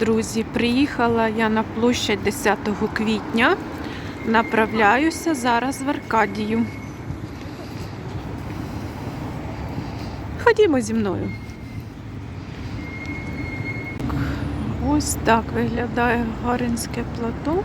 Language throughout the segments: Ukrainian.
друзі, приїхала я на площадь 10 квітня. Направляюся зараз в Аркадію. Ходімо зі мною. Ось так виглядає Гаринське плато.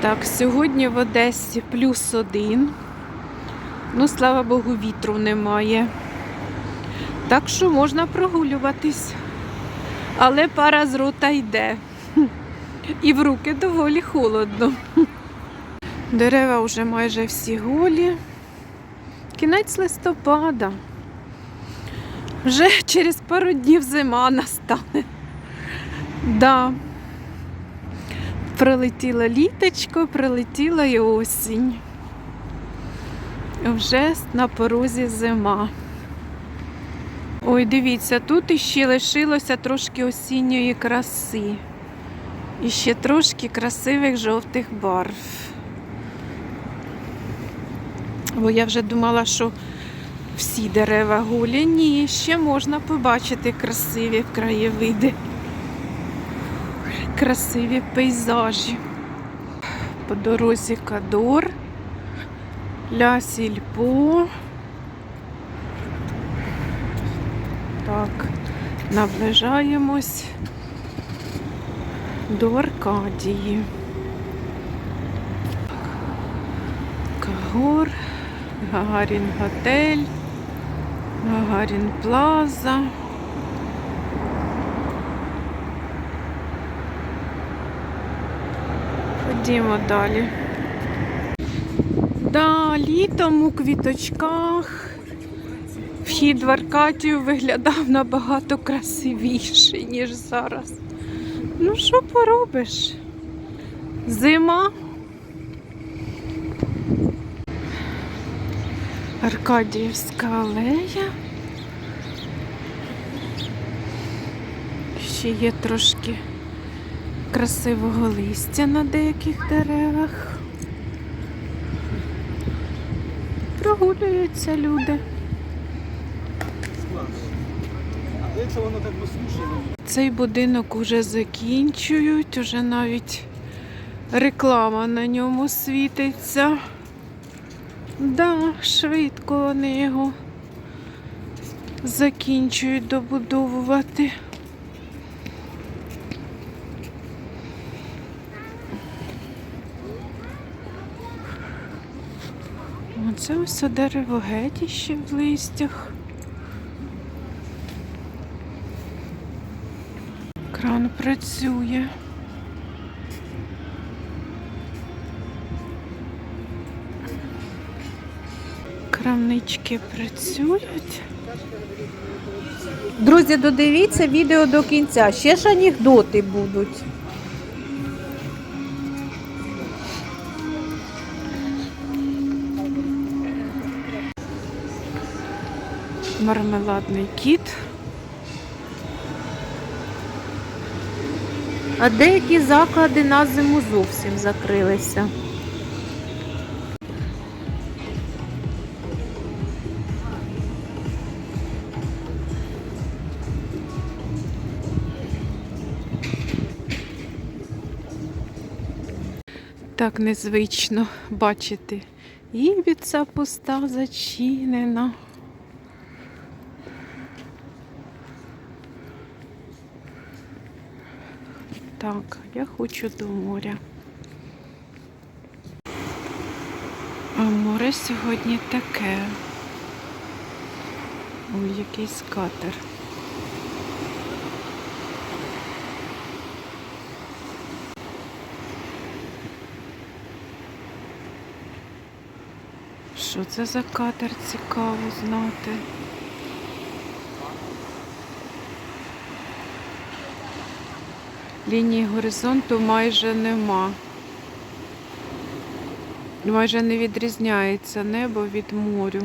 Так, сьогодні в Одесі плюс один. Ну, слава Богу, вітру немає. Так що можна прогулюватись. Але пара з рота йде. І в руки доволі холодно. Дерева вже майже всі голі. Кінець листопада. Вже через пару днів зима настане. Да. Прилетіло літочко, прилетіла і осінь. Вже на порозі зима. Ой, дивіться, тут іще лишилося трошки осінньої краси. І ще трошки красивих жовтих барв. Бо я вже думала, що всі дерева голі. Ні, ще можна побачити красиві краєвиди красиві пейзажі. По дорозі Кадор, Ля Сільпо. Так, наближаємось до Аркадії. Кагор, Гагарін готель, Гагарін Плаза. Ходімо далі. Да, літом у квіточках вхід в Аркадію виглядав набагато красивіше, ніж зараз. Ну, що поробиш? Зима. Аркадіївська алея. Ще є трошки красивого листя на деяких деревах. Прогулюються люди. Цей будинок уже закінчують, уже навіть реклама на ньому світиться. Да, швидко вони його закінчують добудовувати. Оце ось дерево геть іще в листях. Кран працює. Крамнички працюють. Друзі, додивіться відео до кінця. Ще ж анекдоти будуть. Мармеладний кіт. А деякі заклади на зиму зовсім закрилися. Так незвично бачити. Ібіца пуста зачинена. Так, я хочу до моря. А море сьогодні таке. Ой, якийсь катер. Що це за катер цікаво знати? Лінії горизонту майже нема. Майже не відрізняється небо від морю.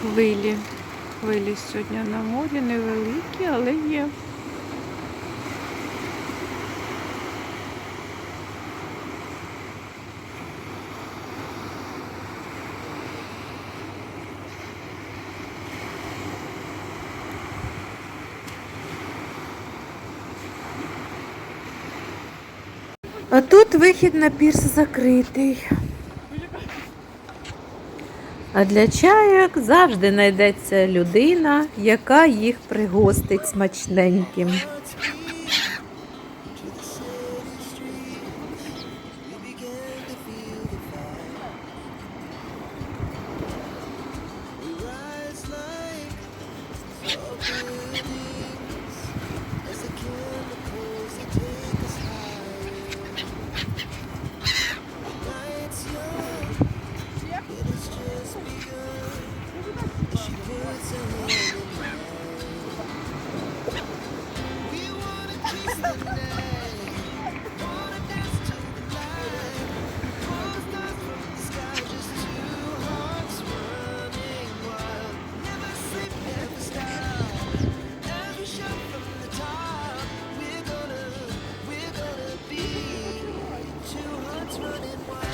Хвилі. Хвилі сьогодні на морі невеликі, але є. А тут вихід на пірс закритий. А для чайок завжди знайдеться людина, яка їх пригостить смачненьким.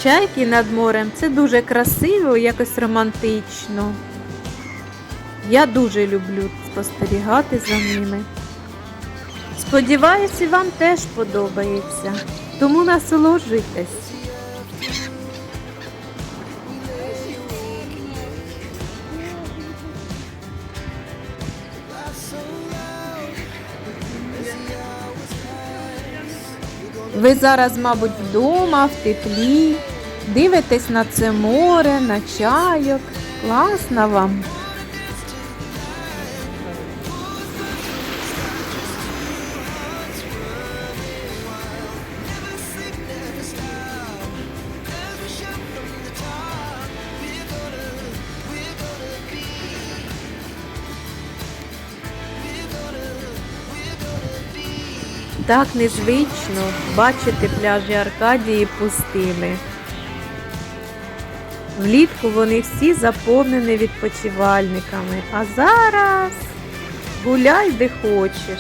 Чайки над морем це дуже красиво, якось романтично. Я дуже люблю спостерігати за ними. Сподіваюся, вам теж подобається. Тому насолоджуйтесь. Ви зараз, мабуть, вдома, в теплі, дивитесь на це море, на чайок. Класно вам. Так незвично бачити пляжі Аркадії пустими. Влітку вони всі заповнені відпочивальниками, а зараз гуляй де хочеш.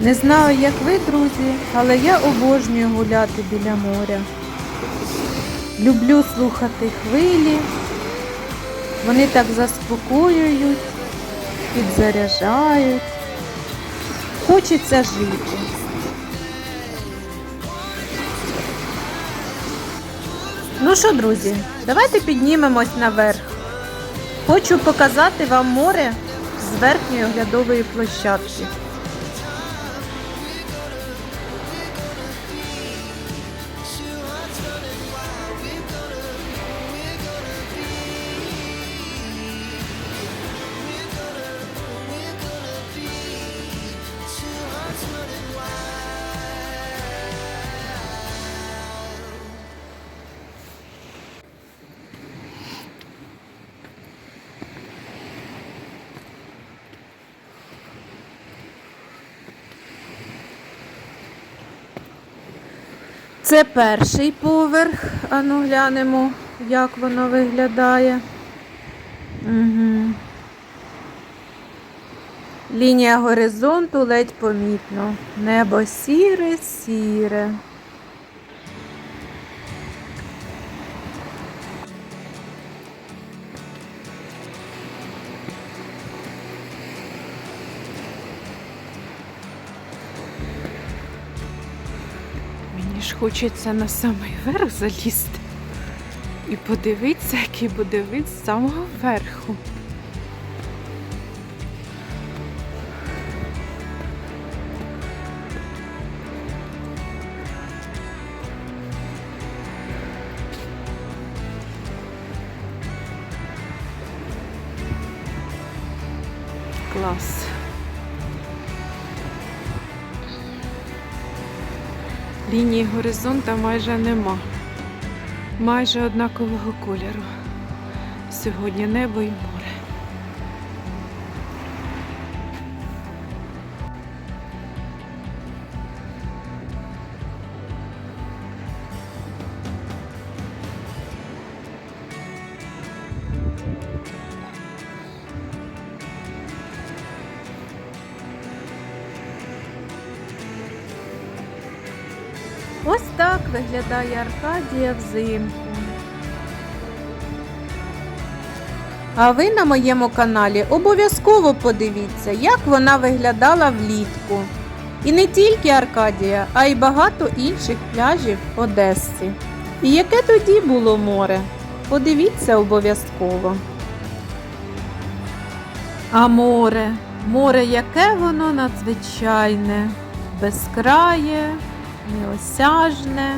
Не знаю, як ви, друзі, але я обожнюю гуляти біля моря. Люблю слухати хвилі. Вони так заспокоюють, підзаряджають. Хочеться жити. Ну що, друзі, давайте піднімемось наверх. Хочу показати вам море з верхньої оглядової площадки. Це перший поверх. Ану глянемо, як воно виглядає. Угу. Лінія горизонту ледь помітно. Небо сіре, сіре. Хочеться на самий верх залізти і подивитися, який буде вид з самого верху. Лінії горизонта майже нема. Майже однакового кольору. Сьогодні небо і море. Виглядає Аркадія взимку. А ви на моєму каналі обов'язково подивіться, як вона виглядала влітку. І не тільки Аркадія, а й багато інших пляжів Одеси. І яке тоді було море? Подивіться обов'язково. А море, море, яке воно надзвичайне, безкрає, неосяжне.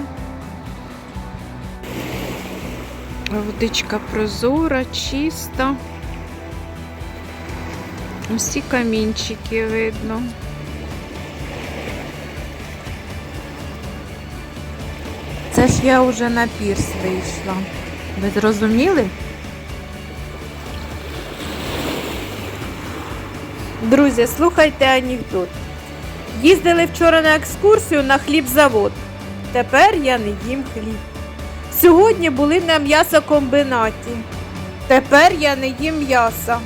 Водичка прозора, чиста. Усі камінчики видно. Це ж я вже на пірс вийшла. Ви зрозуміли? Друзі, слухайте анекдот. Їздили вчора на екскурсію на хлібзавод. Тепер я не їм хліб. Сьогодні були на м'ясокомбінаті. Тепер я не їм м'яса.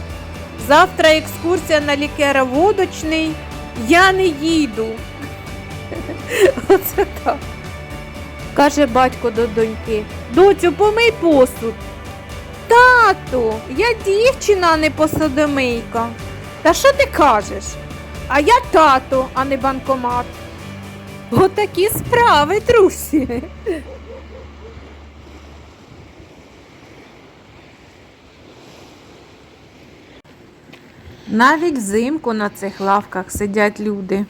Завтра екскурсія на лікероводочний. Я не їду. Оце так. Каже батько до доньки. Доцю, помий посуд. Тату, я дівчина, а не посудомийка. Та що ти кажеш? А я тато, а не банкомат. Отакі справи, друзі. Навіть взимку на цих лавках сидять люди.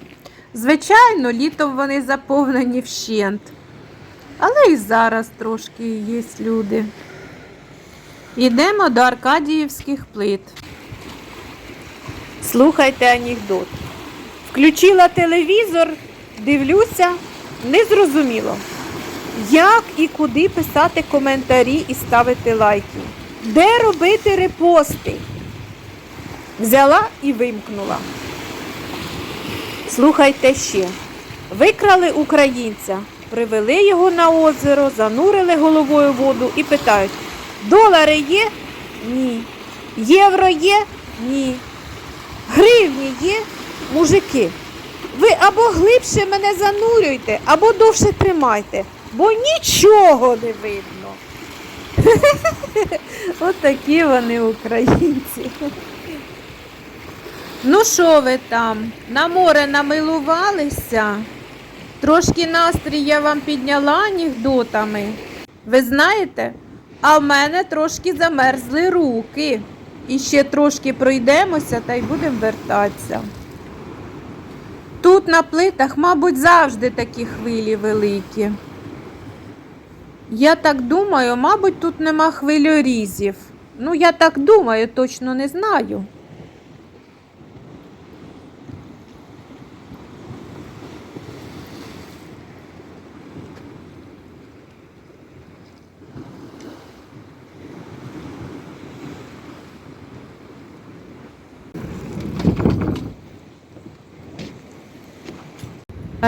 Звичайно, літом вони заповнені вщент. Але і зараз трошки є люди. Йдемо до Аркадіївських плит. Слухайте анекдот. Включила телевізор, дивлюся, незрозуміло. Як і куди писати коментарі і ставити лайки? Де робити репости? Взяла і вимкнула. Слухайте ще. Викрали українця, привели його на озеро, занурили головою воду і питають: долари є? Ні. Євро є? Ні. Гривні є, мужики. Ви або глибше мене занурюйте, або довше тримайте, бо нічого не видно. От такі вони українці. Ну що ви там? На море намилувалися? Трошки настрій я вам підняла анекдотами. Ви знаєте, а в мене трошки замерзли руки. І ще трошки пройдемося та й будемо вертатися. Тут на плитах, мабуть, завжди такі хвилі великі. Я так думаю, мабуть, тут нема хвильорізів. Ну, я так думаю, точно не знаю.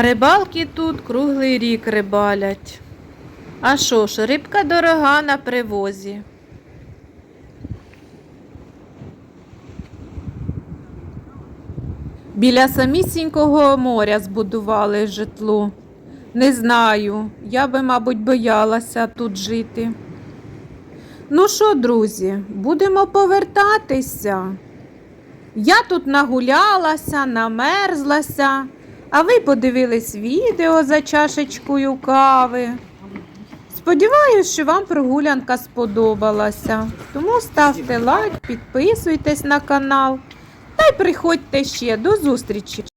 Рибалки тут круглий рік рибалять. А що ж, рибка дорога на привозі. Біля самісінького моря збудували житло. Не знаю, я би, мабуть, боялася тут жити. Ну що, друзі, будемо повертатися. Я тут нагулялася, намерзлася, а ви подивились відео за чашечкою кави. Сподіваюсь, що вам прогулянка сподобалася. Тому ставте лайк, підписуйтесь на канал та й приходьте ще. До зустрічі!